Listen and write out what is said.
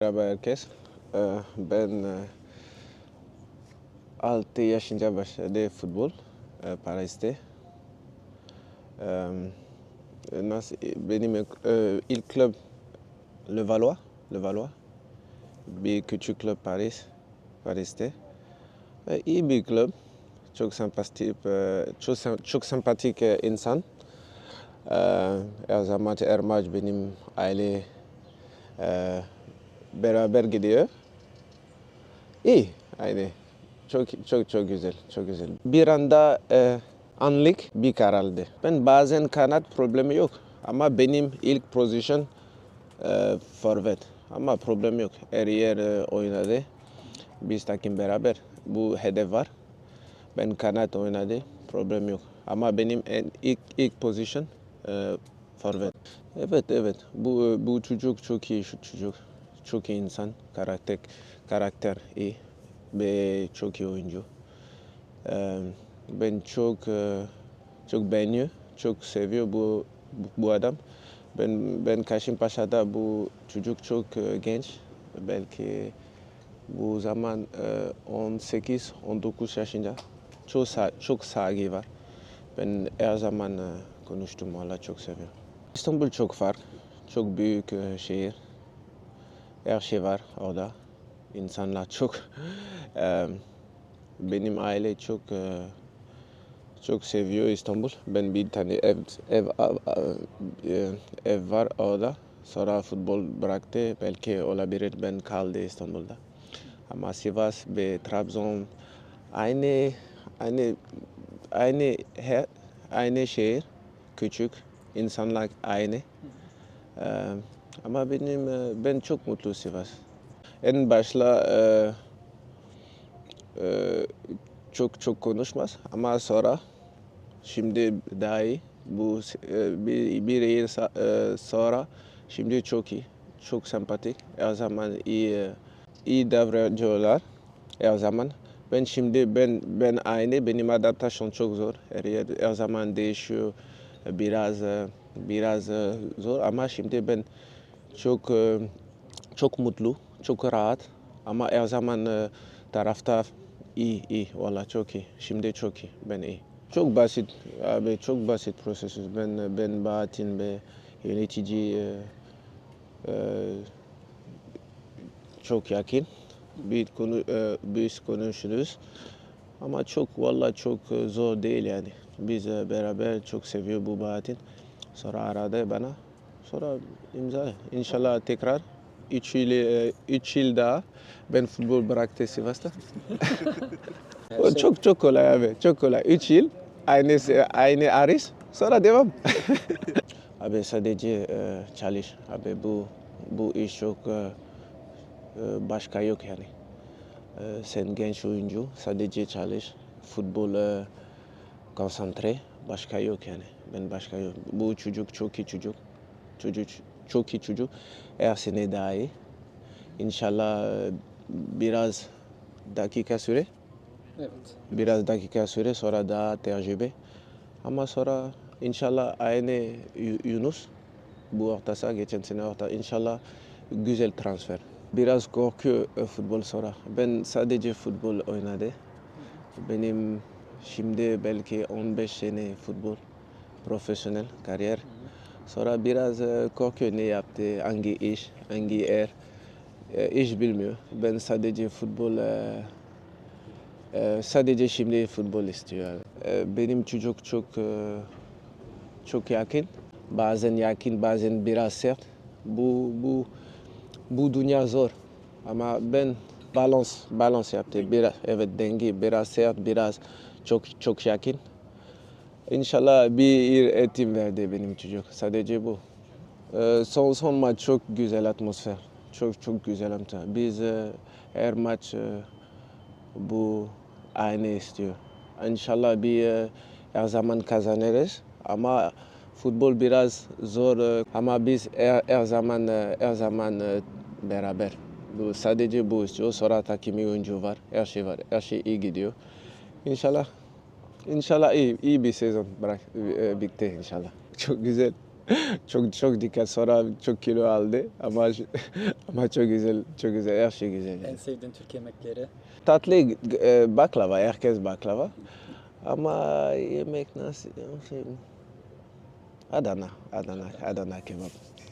Merhaba herkes. Ee, Ben e, 6 yaşında başladı futbol e, Paris'te. Ee, Nasıl, benim e, ilk kulüp Le Valois, Le Valois. Bir küçük kulüp Paris, Paris'te. E, İyi bir kulüp. Çok sempatik, e, çok, sem- çok sempatik e, insan. Ee, Her zaman her maç benim aile e, beraber gidiyor. İyi, aynı. Çok çok çok güzel, çok güzel. Bir anda e, anlık bir karardı. Ben bazen kanat problemi yok ama benim ilk pozisyon e, forvet. Ama problem yok. Her yer e, oynadı. Biz takım beraber. Bu hedef var. Ben kanat oynadı. Problem yok. Ama benim en ilk ilk pozisyon e, forvet. Evet evet. Bu bu çocuk çok iyi şu çocuk. Çok iyi insan. Karakter karakter iyi. Ve çok iyi oyuncu. Ben çok çok beğeniyor. Çok seviyor bu bu, adam. Ben ben Kasımpaşa'da bu çocuk çok genç. Belki bu zaman e, 18-19 yaşında. Çok, çok saygı var. Ben her zaman konuştum valla çok seviyorum. İstanbul çok farklı. Çok büyük şehir. Her şey var orada. İnsanlar çok. benim aile çok çok seviyor İstanbul. Ben bir tane ev ev ev var orada. Sonra futbol bıraktı. Belki olabilir ben kaldı İstanbul'da. Ama Sivas ve Trabzon aynı aynı aynı her, aynı şehir. Küçük. insanlar aynı. Ee, ama benim e, ben çok mutlu Sivas. En başta e, e, çok çok konuşmaz ama sonra şimdi daha iyi. Bu e, bir, bir yıl e, sonra şimdi çok iyi. Çok sempatik. Her zaman iyi iyi davranıyorlar. Her zaman. Ben şimdi ben ben aynı benim adaptasyon çok zor. Her, yer, her zaman değişiyor. Biraz biraz zor ama şimdi ben çok e, çok mutlu, çok rahat. Ama her zaman e, taraftar iyi iyi. Valla çok iyi. Şimdi çok iyi. Ben iyi. Çok basit abi çok basit prosesüs. Ben ben Bahattin ve yönetici e, e, çok yakın. Bir konu e, biz konuşuyoruz. Ama çok valla çok e, zor değil yani. Biz beraber çok seviyor bu Bahattin. Sonra aradı bana. Sonra imza. İnşallah tekrar 3 yıl, 3 yıl daha ben futbol bıraktı Sivas'ta. Çok çok kolay abi. Çok kolay. 3 yıl aynı aynı Aris. Sonra devam. abi sadece e, çalış. Abi bu bu iş çok e, e, başka yok yani. E, sen genç oyuncu sadece çalış. Futbol e, konsantre. Başka yok yani. Ben başka yok. Bu çocuk çok iyi çocuk. Çocuk çok iyi çocuk. Her sene daha iyi. İnşallah e, biraz dakika süre. Evet. Biraz dakika süre sonra daha tecrübe. Ama sonra inşallah aynı Yu- Yunus bu orta saha geçen sene orta inşallah güzel transfer. Biraz korkuyor e, futbol sonra. Ben sadece futbol oynadı. Benim şimdi belki 15 sene futbol profesyonel kariyer. Sonra biraz e, korkuyor ne yaptı, hangi iş, hangi yer. E, iş bilmiyor. Ben sadece futbol e, sadece şimdi futbol istiyor. Benim çocuk çok çok yakın. Bazen yakın, bazen biraz sert. Bu bu bu dünya zor. Ama ben balans balans yaptı. Biraz evet denge, biraz sert, biraz çok çok yakın. İnşallah bir eğitim verdi benim çocuk. Sadece bu. Ee, son son maç çok güzel atmosfer. Çok çok güzel atmosfer. Biz e, her maç e, bu aynı istiyor. İnşallah bir e, her zaman kazanırız ama futbol biraz zor e, ama biz her, her zaman e, her zaman e, beraber. Bu sadece bu istiyor. Sonra takimi oyuncu var. Her şey var. Her şey iyi gidiyor. İnşallah İnşallah iyi, iyi bir sezon bırak, e, bitti inşallah. Çok güzel. çok çok dikkat sonra çok kilo aldı ama ama çok güzel çok güzel her şey güzel. En sevdiğin Türk yemekleri? Tatlı e, baklava herkes baklava ama yemek nasıl şey Adana Adana Adana kebap.